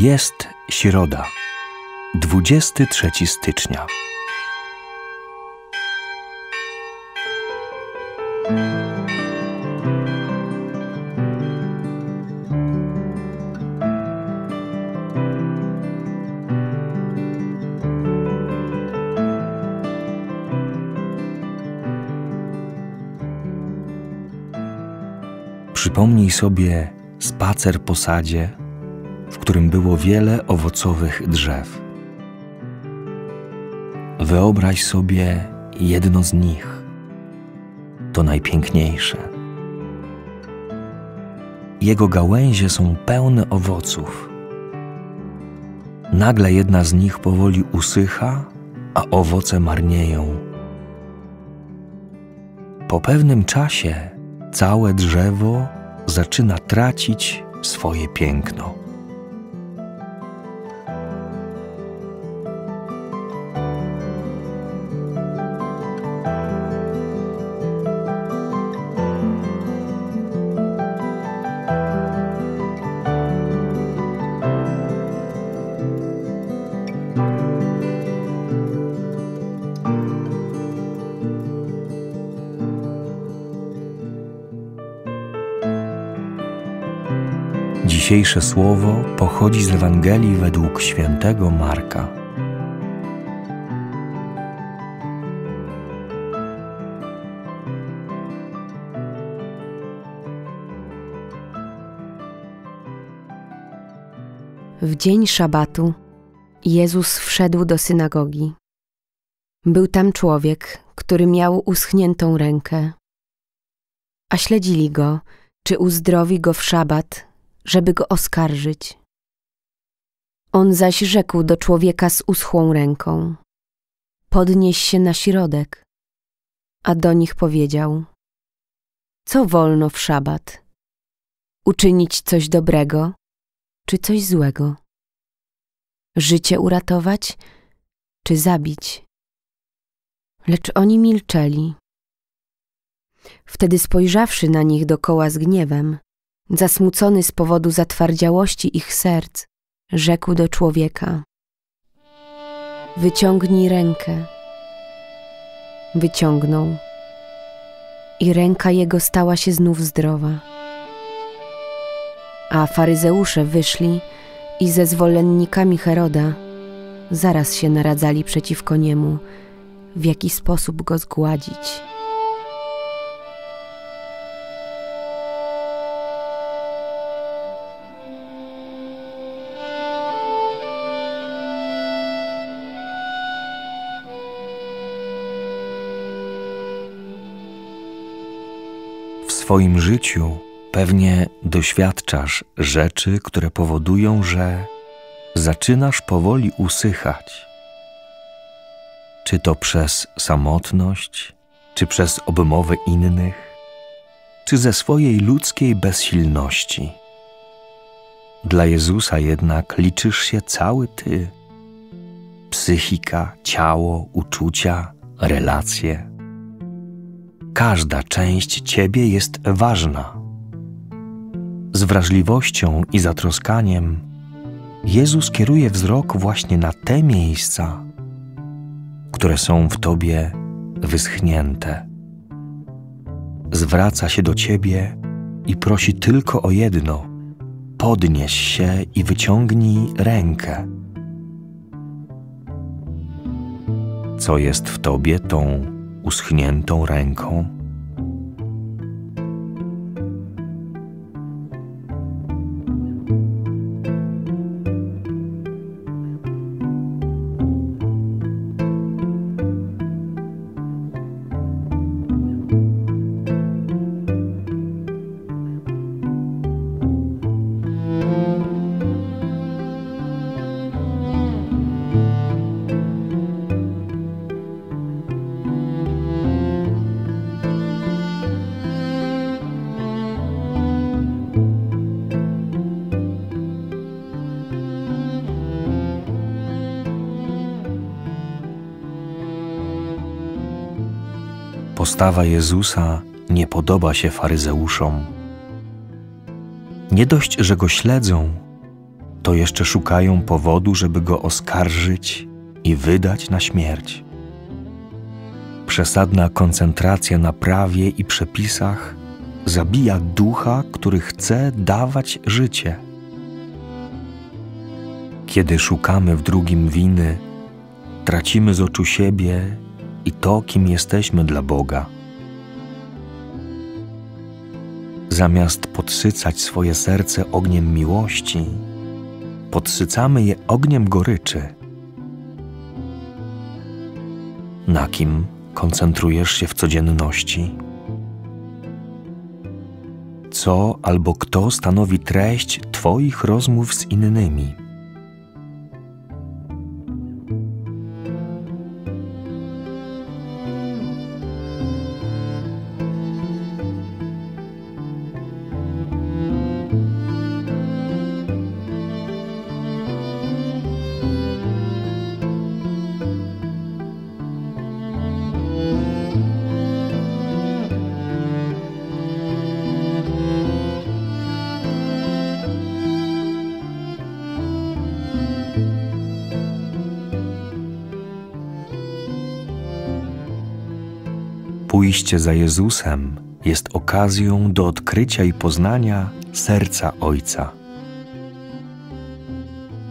Jest środa, 23 stycznia. Przypomnij sobie spacer po sadzie, w którym było wiele owocowych drzew. Wyobraź sobie jedno z nich, to najpiękniejsze. Jego gałęzie są pełne owoców. Nagle jedna z nich powoli usycha, a owoce marnieją. Po pewnym czasie całe drzewo zaczyna tracić swoje piękno. Dzisiejsze słowo pochodzi z Ewangelii według świętego Marka. W dzień szabatu Jezus wszedł do synagogi. Był tam człowiek, który miał uschniętą rękę. A śledzili go, czy uzdrowi go w szabat, żeby go oskarżyć. On zaś rzekł do człowieka z uschłą ręką: Podnieś się na środek. A do nich powiedział: Co wolno w szabat? Uczynić coś dobrego, czy coś złego? Życie uratować, czy zabić? Lecz oni milczeli. Wtedy spojrzawszy na nich dokoła z gniewem, zasmucony z powodu zatwardziałości ich serc, rzekł do człowieka: Wyciągnij rękę. Wyciągnął, i ręka jego stała się znów zdrowa. A faryzeusze wyszli i ze zwolennikami Heroda zaraz się naradzali przeciwko niemu, w jaki sposób go zgładzić. Swoim życiu pewnie doświadczasz rzeczy, które powodują, że zaczynasz powoli usychać. Czy to przez samotność, czy przez obmowę innych, czy ze swojej ludzkiej bezsilności. Dla Jezusa jednak liczysz się cały Ty. Psychika, ciało, uczucia, relacje. Każda część Ciebie jest ważna. Z wrażliwością i zatroskaniem Jezus kieruje wzrok właśnie na te miejsca, które są w Tobie wyschnięte. Zwraca się do Ciebie i prosi tylko o jedno: podnieś się i wyciągnij rękę. Co jest w Tobie tą uschniętą ręką? Postawa Jezusa nie podoba się faryzeuszom. Nie dość, że go śledzą, to jeszcze szukają powodu, żeby go oskarżyć i wydać na śmierć. Przesadna koncentracja na prawie i przepisach zabija ducha, który chce dawać życie. Kiedy szukamy w drugim winy, tracimy z oczu siebie i to, kim jesteśmy dla Boga. Zamiast podsycać swoje serce ogniem miłości, podsycamy je ogniem goryczy. Na kim koncentrujesz się w codzienności? Co albo kto stanowi treść Twoich rozmów z innymi? Pójście za Jezusem jest okazją do odkrycia i poznania serca Ojca.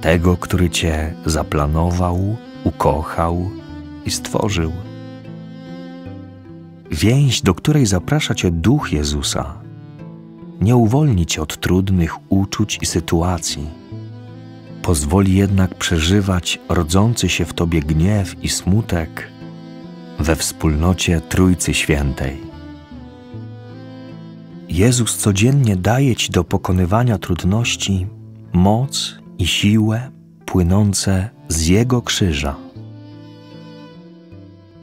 Tego, który Cię zaplanował, ukochał i stworzył. Więź, do której zaprasza Cię Duch Jezusa, nie uwolni Cię od trudnych uczuć i sytuacji. Pozwoli jednak przeżywać rodzący się w Tobie gniew i smutek we wspólnocie Trójcy Świętej. Jezus codziennie daje Ci do pokonywania trudności moc i siłę płynące z Jego krzyża.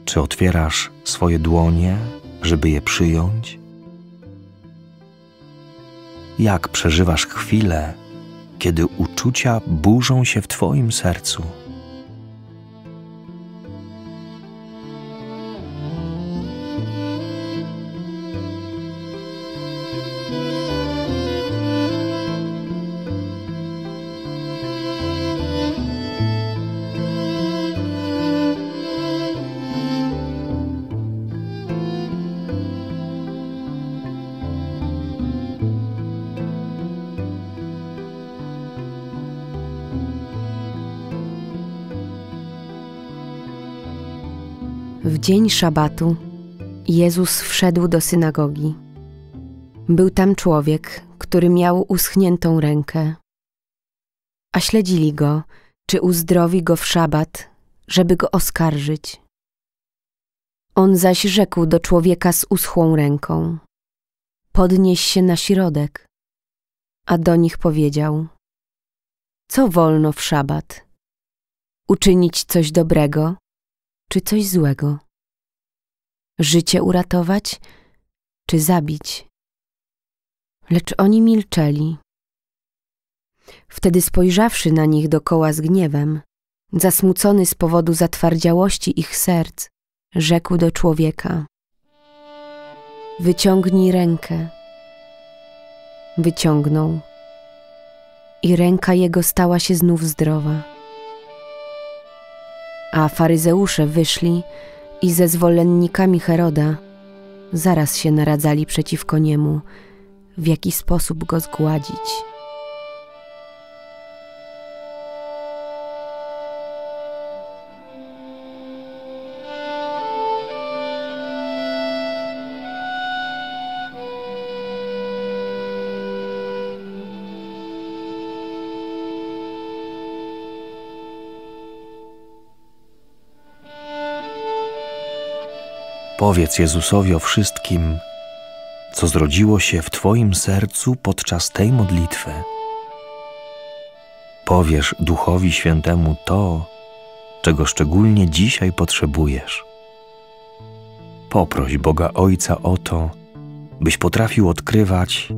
Czy otwierasz swoje dłonie, żeby je przyjąć? Jak przeżywasz chwilę, kiedy uczucia burzą się w Twoim sercu? W dzień szabatu Jezus wszedł do synagogi. Był tam człowiek, który miał uschniętą rękę. A śledzili go, czy uzdrowi go w szabat, żeby go oskarżyć. On zaś rzekł do człowieka z uschłą ręką: Podnieś się na środek. A do nich powiedział: Co wolno w szabat? Uczynić coś dobrego, czy coś złego? Życie uratować, czy zabić? Lecz oni milczeli. Wtedy spojrzawszy na nich dokoła z gniewem, zasmucony z powodu zatwardziałości ich serc, rzekł do człowieka: Wyciągnij rękę. Wyciągnął, i ręka jego stała się znów zdrowa a faryzeusze wyszli i ze zwolennikami Heroda zaraz się naradzali przeciwko niemu, w jaki sposób go zgładzić. Powiedz Jezusowi o wszystkim, co zrodziło się w Twoim sercu podczas tej modlitwy. Powiesz Duchowi Świętemu to, czego szczególnie dzisiaj potrzebujesz. Poproś Boga Ojca o to, byś potrafił odkrywać,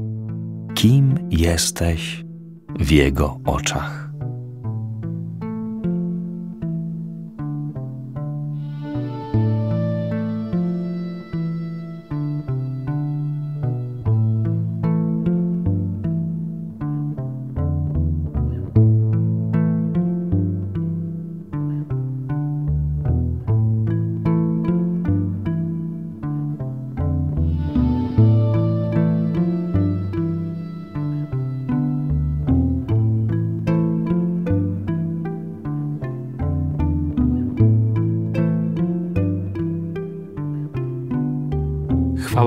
kim jesteś w Jego oczach.